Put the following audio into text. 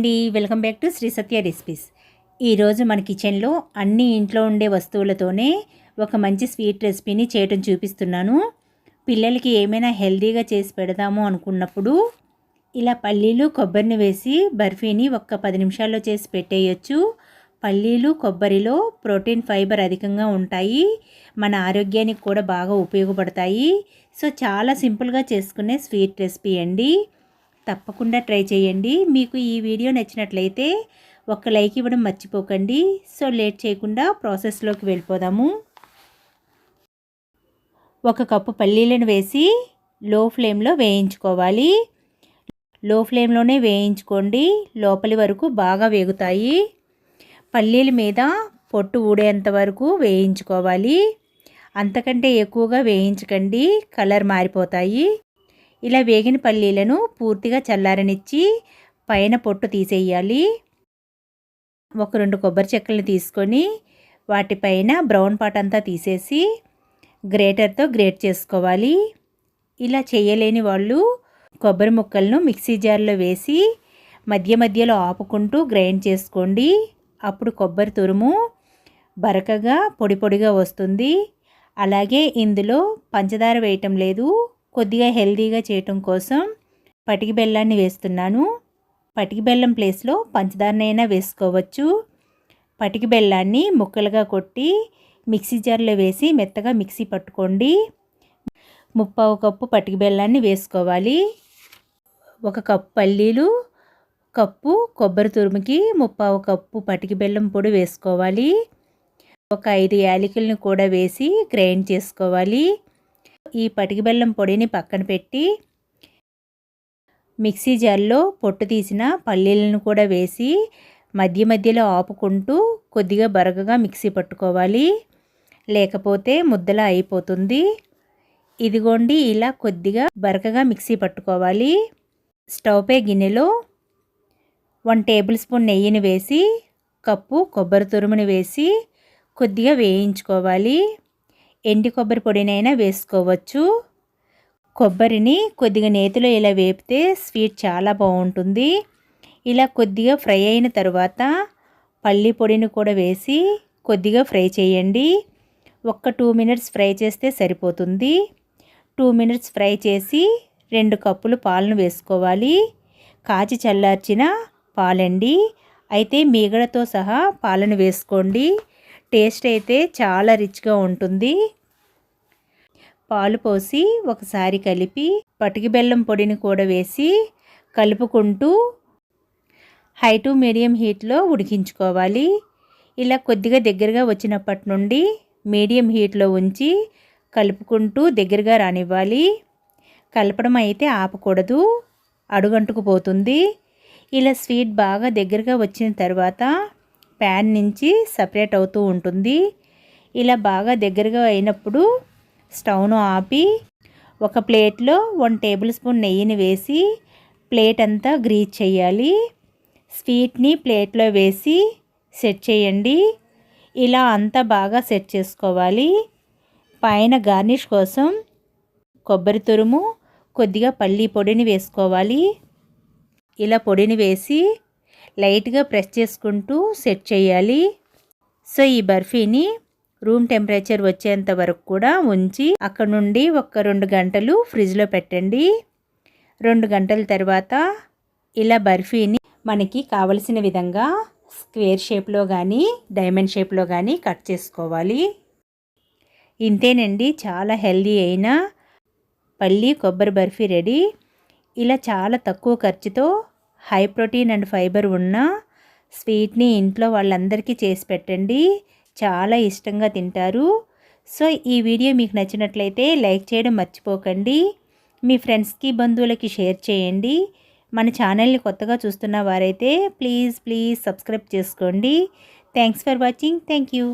అండి. Welcome back to Sri Satya recipes. ఈరోజు మన కిచెన్లో అన్ని ఇంట్లో ఉండే వస్తువులతోనే ఒక మంచి స్వీట్ రెసిపీని చేయటం చూపిస్తున్నాను. పిల్లలకి ఏమైనా హెల్తీగా చేసి పెడదాము అనుకున్నప్పుడు ఇలా పల్లీలు కొబ్బరిని వేసి బర్ఫీని ఒక్క పది నిమిషాల్లో చేసి పెట్టేయచ్చు. పల్లీలు కొబ్బరిలో ప్రోటీన్ ఫైబర్ అధికంగా ఉంటాయి. మన ఆరోగ్యానికి కూడా బాగా ఉపయోగపడతాయి. సో చాలా సింపుల్గా చేసుకునే స్వీట్ రెసిపీ అండి. తప్పకుండా ట్రై చేయండి. మీకు ఈ వీడియో నచ్చినట్లయితే ఒక లైక్ ఇవ్వడం మర్చిపోకండి. సో లేట్ చేయకుండా ప్రాసెస్లోకి వెళ్ళిపోదాము. ఒక కప్పు పల్లీలను వేసి లో ఫ్లేమ్లో వేయించుకోవాలి. లో ఫ్లేమ్లోనే వేయించుకోండి. లోపలి వరకు బాగా వేగుతాయి. పల్లీల మీద పొట్టు ఊడేంత వరకు వేయించుకోవాలి. అంతకంటే ఎక్కువగా వేయించకండి. కలర్ మారిపోతాయి. ఇలా వేగిన పల్లీలను పూర్తిగా చల్లారనిచ్చి పైన పొట్టు తీసేయాలి. ఒక రెండు కొబ్బరి చెక్కలను తీసుకొని వాటిపైన బ్రౌన్ పాట్ అంతా తీసేసి గ్రేటర్తో గ్రేట్ చేసుకోవాలి. ఇలా చేయలేని వాళ్ళు కొబ్బరి ముక్కలను మిక్సీ జార్లో వేసి మధ్య మధ్యలో ఆపుకుంటూ గ్రైండ్ చేసుకోండి. అప్పుడు కొబ్బరి తురుము బరకగా పొడి పొడిగా వస్తుంది. అలాగే ఇందులో పంచదార వేయటం లేదు. కొద్దిగా హెల్దీగా చేయటం కోసం పటికి బెల్లాన్ని వేస్తున్నాను. పటికి బెల్లం ప్లేస్లో పంచదారనైనా వేసుకోవచ్చు. పటికి బెల్లాన్ని ముక్కలుగా కొట్టి మిక్సీ జార్లో వేసి మెత్తగా మిక్సీ పట్టుకోండి. ముప్పావు కప్పు పటికి బెల్లాన్ని వేసుకోవాలి. ఒక కప్పు పల్లీలు కప్పు కొబ్బరి తురుముకి ముప్పావు కప్పు పటికి బెల్లం పొడి వేసుకోవాలి. ఒక ఐదు యాలకులను కూడా వేసి గ్రైండ్ చేసుకోవాలి. ఈ పటికి బెల్లం పొడిని పక్కన పెట్టి మిక్సీ జార్లో పొట్టు తీసిన పల్లీలను కూడా వేసి మధ్య మధ్యలో ఆపుకుంటూ కొద్దిగా బరగగా మిక్సీ పట్టుకోవాలి. లేకపోతే ముద్దలా అయిపోతుంది. ఇదిగోండి ఇలా కొద్దిగా బరకగా మిక్సీ పట్టుకోవాలి. స్టవ్ పై గిన్నెలో వన్ టేబుల్ స్పూన్ నెయ్యిని వేసి కప్పు కొబ్బరి తురుముని వేసి కొద్దిగా వేయించుకోవాలి. ఎండి కొబ్బరి పొడినైనా వేసుకోవచ్చు. కొబ్బరిని కొద్దిగా నేతిలో ఇలా వేపితే స్వీట్ చాలా బాగుంటుంది. ఇలా కొద్దిగా ఫ్రై అయిన తర్వాత పల్లి పొడిని కూడా వేసి కొద్దిగా ఫ్రై చేయండి. ఒక్క టూ మినిట్స్ ఫ్రై చేస్తే సరిపోతుంది. టూ మినిట్స్ ఫ్రై చేసి రెండు కప్పులు పాలను వేసుకోవాలి. కాచి చల్లార్చిన పాలండి. అయితే మీగడతో సహా పాలను వేసుకోండి. టేస్ట్ అయితే చాలా రిచ్గా ఉంటుంది. పాలు పోసి ఒకసారి కలిపి పటికి బెల్లం పొడిని కూడా వేసి కలుపుకుంటూ హై టు మీడియం హీట్లో ఉడికించుకోవాలి. ఇలా కొద్దిగా దగ్గరగా వచ్చినప్పటి నుండి మీడియం హీట్లో ఉంచి కలుపుకుంటూ దగ్గరగా రానివ్వాలి. కలపడం అయితే ఆపకూడదు. అడుగంటుకుపోతుంది ఇలా స్వీట్ బాగా దగ్గరగా వచ్చిన తర్వాత ప్యాన్ నుంచి సపరేట్ అవుతూ ఉంటుంది. ఇలా బాగా దగ్గరగా అయినప్పుడు స్టవ్ను ఆపి ఒక ప్లేట్లో వన్ టేబుల్ స్పూన్ నెయ్యిని వేసి ప్లేట్ అంతా గ్రీజ్ చేయాలి. స్వీట్ని ప్లేట్లో వేసి సెట్ చేయండి. ఇలా అంతా బాగా సెట్ చేసుకోవాలి. పైన గార్నిష్ కోసం కొబ్బరి తురుము కొద్దిగా పల్లీ పొడిని వేసుకోవాలి. ఇలా పొడిని వేసి లైట్గా ప్రెస్ చేసుకుంటూ సెట్ చేయాలి. సో ఈ బర్ఫీని రూమ్ టెంపరేచర్ వచ్చేంత వరకు కూడా ఉంచి అక్కడ నుండి ఒక రెండు గంటలు ఫ్రిడ్జ్లో పెట్టండి. రెండు గంటల తర్వాత ఇలా బర్ఫీని మనకి కావలసిన విధంగా స్క్వేర్ షేప్లో కానీ డైమండ్ షేప్లో కానీ కట్ చేసుకోవాలి. ఇంతేనండి చాలా హెల్దీ అయిన పల్లి కొబ్బరి బర్ఫీ రెడీ. ఇలా చాలా తక్కువ ఖర్చుతో హై ప్రోటీన్ అండ్ ఫైబర్ ఉన్న స్వీట్ని ఇంట్లో వాళ్ళందరికీ చేసి పెట్టండి. చాలా ఇష్టంగా తింటారు. సో ఈ వీడియో మీకు నచ్చినట్లయితే లైక్ చేయడం మర్చిపోకండి. మీ ఫ్రెండ్స్కి బంధువులకి షేర్ చేయండి. మన ఛానల్ని కొత్తగా చూస్తున్న వారైతే ప్లీజ్ ప్లీజ్ సబ్స్క్రైబ్ చేసుకోండి. Thanks for watching. Thank you.